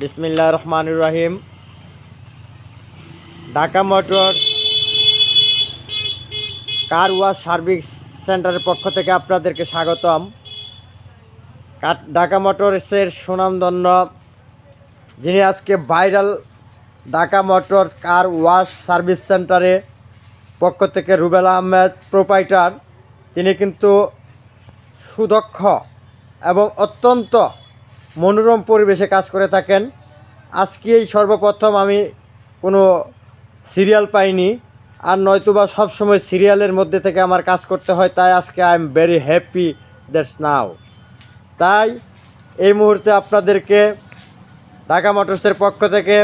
বিসমিল্লা রহমান রাহিম। Dhaka motor car wash service সেন্টারের পক্ষ থেকে আপনাদেরকে স্বাগতম। ঢাকা মোটরসের সুনামধন্য যিনি আজকে viral Dhaka motor car wash service সেন্টারে পক্ষ থেকে রুবেল আহমেদ প্রোপাইটার, তিনি কিন্তু সুদক্ষ এবং অত্যন্ত মনোরম পরিবেশে কাজ করে থাকেন। আজকে এই সর্বপ্রথম আমি কোনো সিরিয়াল পাইনি, আর নয়তোবা সবসময় সিরিয়ালের মধ্যে থেকে আমার কাজ করতে হয়, তাই আজকে I am very happy that's now. তাই এই মুহূর্তে আপনাদেরকে ঢাকা মোটরসের পক্ষ থেকে,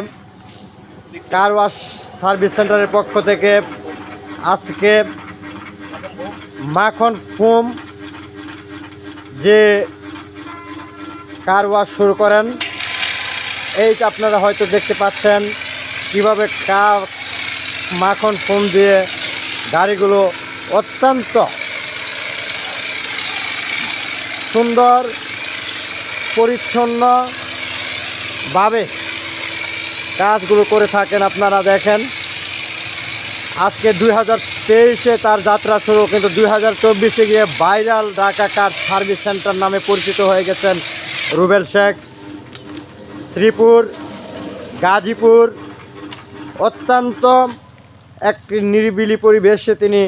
কার ওয়াশ সার্ভিস সেন্টারের পক্ষ থেকে আজকে মাখন ফোম যে কার ওয়াশ শুরু করেন? এইটা আপনারা হয়তো দেখতে পাচ্ছেন। কীভাবে কা মাখন ফোম দিয়ে গাড়িগুলো অত্যন্ত সুন্দর, পরিচ্ছন্নভাবে কাজগুলো করে থাকেন আপনারা দেখেন। আজকে দুই হাজার তেইশে তার যাত্রা শুরু, কিন্তু দুই হাজার চব্বিশে গিয়ে viral Dhaka car service centre নামে পরিচিত হয়ে গেছেন রুবেল শেখ, শ্রীপুর, গাজীপুর, অত্যন্ত একটি নিরিবিলি পরিবেশে তিনি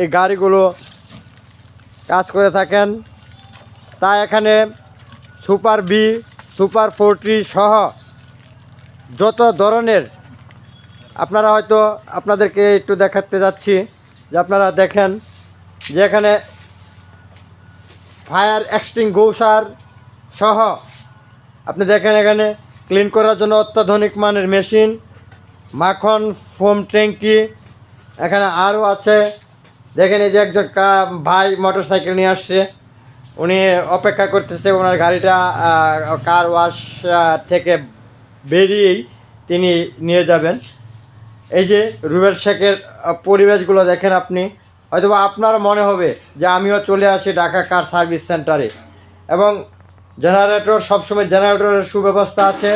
এই গাড়িগুলো কাজ করে থাকেন। তা এখানে সুপার বি, সুপার ফোরটি সহ যত ধরনের, আপনারা হয়তো আপনাদেরকে একটু দেখাতে যাচ্ছি, যে আপনারা দেখেন যে এখানে ফায়ার এক্সটিং গৌসার সহ। আপনি দেখেন এখানে ক্লিন করার জন্য অত্যাধুনিক মানের মেশিন মাখন ফোম ট্যাঙ্কি, এখানে আরও আছে। দেখেন এই যে একজন ভাই মোটর সাইকেল নিয়ে আসছে। উনি অপেক্ষা করতেছে ওনার গাড়িটা কার ওয়াশ থেকে বেরিয়েই তিনি নিয়ে যাবেন। এই যে রুবেল শেখের পরিবেশগুলো দেখেন আপনি। হয়তোবা আপনার মনে হবে যে আমিও চলে আসি ঢাকা কার সার্ভিস সেন্টারে এবং জেনারেটর সবসময় জেনারেটরের সুব্যবস্থা আছে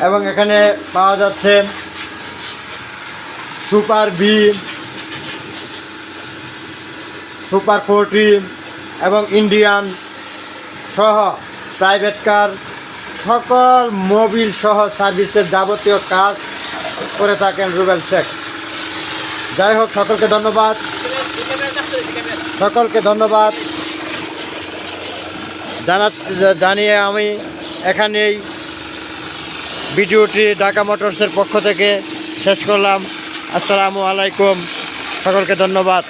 এবং এখানে পাওয়া যাচ্ছে সুপার বি সুপার ফোরটি এবং ইন্ডিয়ান সহ প্রাইভেট কার সকল মোবিল সহ সার্ভিসের যাবতীয় কাজ করে থাকেন রুবেল শেখ। যাই হোক, সকলকে ধন্যবাদ। সকলকে ধন্যবাদ। জানা জানিয়ে আমি এখানেই ভিডিওটি ঢাকা মোটরসের পক্ষ থেকে শেষ করলাম। আসসালামু আলাইকুম। সকলকে ধন্যবাদ।